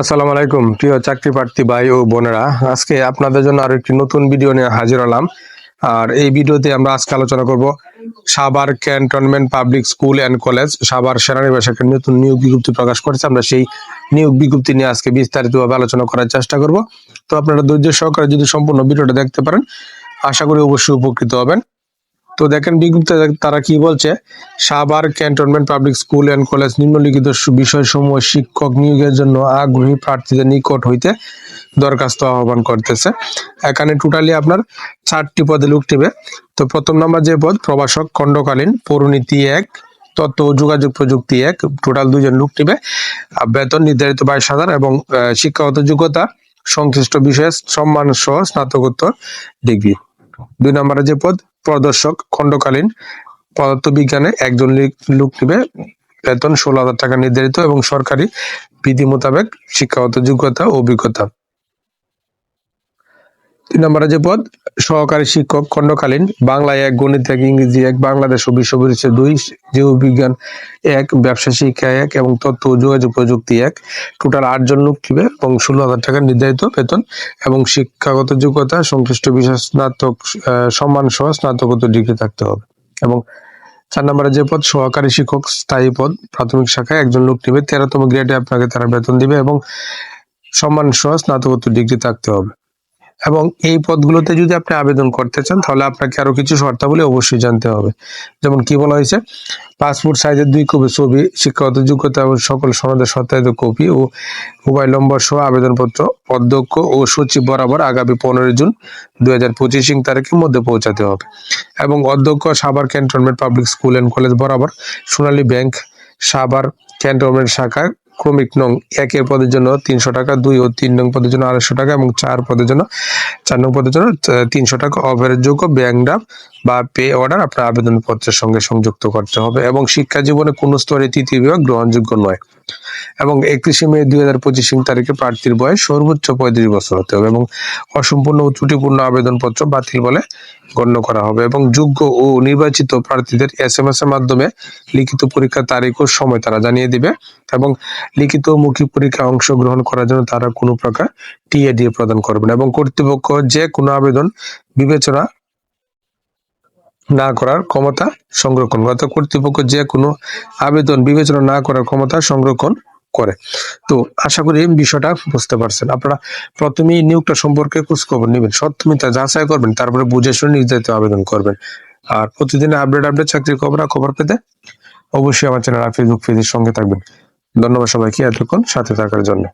আসসালামু আলাইকুম, প্রিয় চাকরি প্রার্থী ভাই ও বোনেরা। আজকে আপনাদের জন্য আরও একটি নতুন ভিডিও নিয়ে হাজির হলাম। আর এই ভিডিওতে আমরা আজকে আলোচনা করব Savar cantonment public school and college, Savar সেনানিবাস একটা নতুন নিয়োগ বিজ্ঞপ্তি প্রকাশ করেছে। আমরা সেই নিয়োগ বিজ্ঞপ্তি নিয়ে আজকে বিস্তারিতভাবে আলোচনা করার চেষ্টা করব। তো আপনারা ধৈর্য সহকারে যদি সম্পূর্ণ ভিডিওটা দেখতে পারেন, আশা করি অবশ্যই উপকৃত হবেন। তো দেখেন বিজ্ঞপ্তিতে তারা কি বলছে? Savar cantonment public school and college নিম্নলিখিত বিষয়সমূহ শিক্ষক নিয়োগের জন্য আগ্রহী প্রার্থীদের নিকট হইতে দরখাস্ত আহ্বান করতেছে। এখানে টোটালি আপনার চারটি পদে লোক টিবে তো প্রথম নাম্বার যে পদ, প্রভাষক খণ্ডকালীন পৌরনীতি এক, তথ্য ও যোগাযোগ প্রযুক্তি এক, টোটাল দুজন লোক টিবে বেতন নির্ধারিত বাইশ হাজার এবং শিক্ষাগত যোগ্যতা সংশ্লিষ্ট বিষয়ে সম্মান সহ স্নাতকোত্তর ডিগ্রি। দুই নম্বরে যে পদ, প্রদর্শক, খণ্ডকালীন পদার্থবিজ্ঞানে একজন লোক নিবে। বেতন ষোলো হাজার টাকা নির্ধারিত এবং সরকারি বিধি মোতাবেক শিক্ষাগত যোগ্যতা ও অভিজ্ঞতা। তিন নম্বরে যে পদ, সহকারী শিক্ষক খণ্ডকালীন, বাংলায় এক, গণিত এক, ইংরেজি এক, বাংলাদেশ ও বিশ্ব পরিচয় দুই, জীববিজ্ঞান এক, ব্যবসা শিক্ষা এক এবং তথ্য ও যোগাযোগ প্রযুক্তি এক। টোটাল আটজন লোক নিবে এবং ষোলো হাজার টাকা নির্ধারিত বেতন এবং শিক্ষাগত যোগ্যতা, সংশ্লিষ্ট বিষয় স্নাতক সম্মান সহ স্নাতকোত্তর ডিগ্রি থাকতে হবে। এবং চার নম্বরে যে পদ, সহকারী শিক্ষক স্থায়ী পদ, প্রাথমিক শাখায় একজন লোক নিবে, তেরোতম গ্রেডে আপনাকে তারা বেতন দিবে এবং সম্মান সহ স্নাতকোত্তর ডিগ্রি থাকতে হবে। এবং এই পদগুলোতে যদি আপনি আবেদন করতে চান, তাহলে আপনাকে আরও কিছু শর্তাবলী অবশ্যই জানতে হবে। যেমন কি বলা হয়েছে? পাসপোর্ট সাইজের দুই কপি ছবি, শিক্ষাগত যোগ্যতা এবং সকল সনদের সত্যায়িত কপি ও মোবাইল নম্বর সহ আবেদনপত্র, অধ্যক্ষ ও সচিব বরাবর আগামী পনেরোই জুন দুই হাজার পঁচিশ তারিখের মধ্যে পৌঁছাতে হবে। এবং অধ্যক্ষ Savar cantonment public school and college বরাবর সোনালী ব্যাংক সাভার ক্যান্টনমেন্ট শাখার ক্রমিক নং একের পদের জন্য তিনশো টাকা, দুই ও তিন নং পদের জন্য আড়াইশো টাকা এবং চার পদের জন্য, চার নং পদের জন্য তিনশো টাকা অফারের যোগ্য ব্যাংক ড্রাফ বা পে অর্ডার আপনার আবেদনপত্রের সঙ্গে সংযুক্ত করতে হবে এবং শিক্ষা জীবনে কোনো স্তরে তৃতীয় বিভাগ গ্রহণযোগ্য নয়। এবং একত্রিশে মে দুই হাজার পঁচিশ তারিখে প্রার্থীর বয়স সর্বোচ্চ পঁয়ত্রিশ বছর হতে হবে এবং অসম্পূর্ণ ও ত্রুটিপূর্ণ আবেদনপত্র বাতিল বলে গণ্য করা হবে এবং যোগ্য ও নির্বাচিত প্রার্থীদের এস এম এস এর মাধ্যমে লিখিত পরীক্ষার তারিখ ও সময় তারা জানিয়ে দিবে এবং লিখিত ও মৌখিক পরীক্ষায় অংশগ্রহণ করার জন্য তারা কোনো প্রকার টিএ দিয়ে প্রদান করবে না এবং কর্তৃপক্ষ যে কোনো আবেদন বিবেচনা না করার ক্ষমতা সংরক্ষণ। অর্থাৎ কর্তৃপক্ষ যে কোনো আবেদন বিবেচনা না করার ক্ষমতা সংরক্ষণ করে। তো আশা করি বিষয়টা বুঝতে পারছেন। আপনারা প্রথমেই নিয়োগটা সম্পর্কে খোঁজখবর নেবেন সত্য মিথ্যা যাচাই করবেন, তারপরে বুঝে শুনে নির্ধারিত আবেদন করবেন। আর প্রতিদিন আপডেট আপডেট চাকরির খবর খবর পেতে অবশ্যই আমার চ্যানেল আর ফেসবুক পেজের সঙ্গে থাকবেন। ধন্যবাদ সবাইকে, এতক্ষণ সাথে থাকার জন্য।